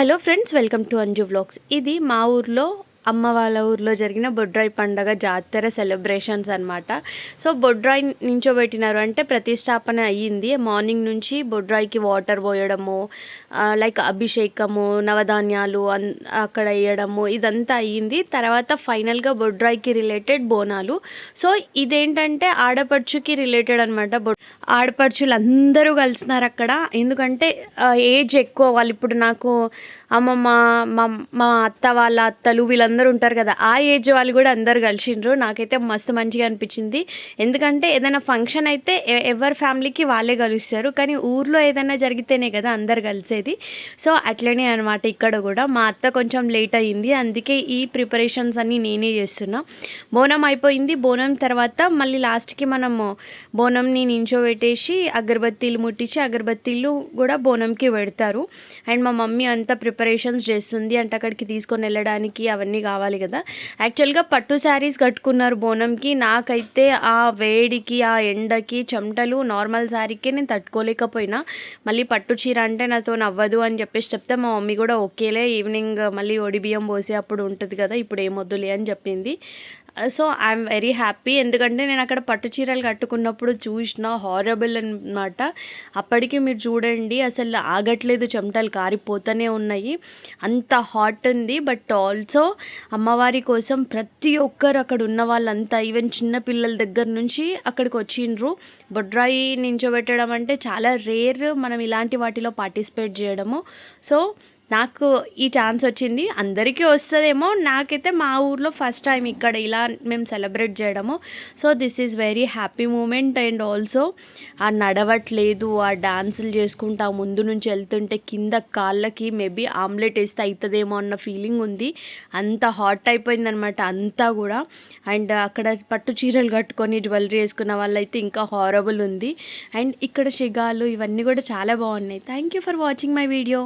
Hello friends welcome to Anju vlogs. ఇది మా ఊర్లో అమ్మ వాళ్ళ ఊర్లో జరిగిన బొడ్రాయి పండగ జాతర సెలబ్రేషన్స్ అన్నమాట. సో బొడ్రాయి నించోబెట్టినారు అంటే ప్రతిష్టాపన అయ్యింది. మార్నింగ్ నుంచి బొడ్రాయికి వాటర్ పోయడము లైక్ అభిషేకము నవధాన్యాలు అన్ అక్కడ వేయడము ఇదంతా అయ్యింది. తర్వాత ఫైనల్గా బొడ్రాయికి రిలేటెడ్ బోనాలు. సో ఇదేంటంటే ఆడపడుచుకి రిలేటెడ్ అనమాట బొ ఆడపడుచులు అందరూ కలిసినారు అక్కడ. ఎందుకంటే ఏజ్ ఎక్కువ వాళ్ళు. ఇప్పుడు నాకు అమ్మమ్మ మా మా అత్త వాళ్ళ అత్తలు వీళ్ళందరూ ఉంటారు కదా ఆ ఏజ్ వాళ్ళు కూడా అందరు కలిసిండ్రు. నాకైతే మస్తు మంచిగా అనిపించింది. ఎందుకంటే ఏదైనా ఫంక్షన్ అయితే ఎవరి ఫ్యామిలీకి వాళ్ళే కలుస్తారు. కానీ ఊర్లో ఏదైనా జరిగితేనే కదా అందరు కలిసేది. సో అట్లనే అనమాట ఇక్కడ కూడా. మా అత్త కొంచెం లేట్ అయ్యింది. అందుకే ఈ ప్రిపరేషన్స్ అన్నీ నేనే చేస్తున్నా. బోనం అయిపోయింది. బోనం తర్వాత మళ్ళీ లాస్ట్కి మనము బోనంని నించోబెట్టేసి అగరబత్తీలు ముట్టించి అగరబత్తీలు కూడా బోనంకి పెడతారు. అండ్ మా మమ్మీ అంతా ప్రిపరేషన్స్ చేస్తుంది. అంటే అక్కడికి తీసుకొని వెళ్ళడానికి అవన్నీ కావాలి కదా. యాక్చువల్గా పట్టు శారీస్ కట్టుకున్నారు బోనంకి. నాకైతే ఆ వేడికి ఆ ఎండకి చెమటలు నార్మల్ శారీకే నేను తట్టుకోలేకపోయినా. మళ్ళీ పట్టు చీర అంటే నాతో నవ్వదు అని చెప్పేసి చెప్తే మా మమ్మీ కూడా ఓకేలే ఈవినింగ్ మళ్ళీ ఒడి బియ్యం పోసి అప్పుడు ఉంటుంది కదా ఇప్పుడు ఏమొద్దులే అని చెప్పింది. So I'm very happy. ఎందుకంటే నేను అక్కడ పట్టు చీరలు కట్టుకున్నప్పుడు చూసిన హారబుల్ అనమాట అప్పటికి మీరు చూడండి అసలు ఆగట్లేదు చెమటలు కారిపోతూనే ఉన్నాయి. అంత హాట్ ఉంది. బట్ ఆల్సో అమ్మవారి కోసం ప్రతి ఒక్కరు అక్కడ ఉన్న వాళ్ళంతా ఈవెన్ చిన్న పిల్లల దగ్గర నుంచి అక్కడికి వచ్చిండ్రు. బొడ్రాయి నించోబెట్టడం అంటే చాలా రేర్ మనం ఇలాంటి వాటిలో పార్టిసిపేట్ చేయడము. సో నాకు ఈ ఛాన్స్ వచ్చింది. అందరికీ వస్తుందేమో. నాకైతే మా ఊర్లో ఫస్ట్ టైం ఇక్కడ ఇలా మేము సెలబ్రేట్ చేయడము. So this is very happy moment and also ఆ నడవట్లేదు. ఆ డాన్సులు చేసుకుంటూ ఆ ముందు నుంచి వెళ్తుంటే కింద కాళ్ళకి మేబీ ఆమ్లెట్ వేస్తే అవుతుందేమో అన్న ఫీలింగ్ ఉంది. అంత హాట్ అయిపోయిందనమాట అంతా కూడా. అండ్ అక్కడ పట్టు చీరలు కట్టుకొని జ్యువెలరీ వేసుకున్న వాళ్ళైతే ఇంకా హారబుల్ ఉంది. అండ్ ఇక్కడ షిగాలు ఇవన్నీ కూడా చాలా బాగున్నాయి. Thank you for watching my video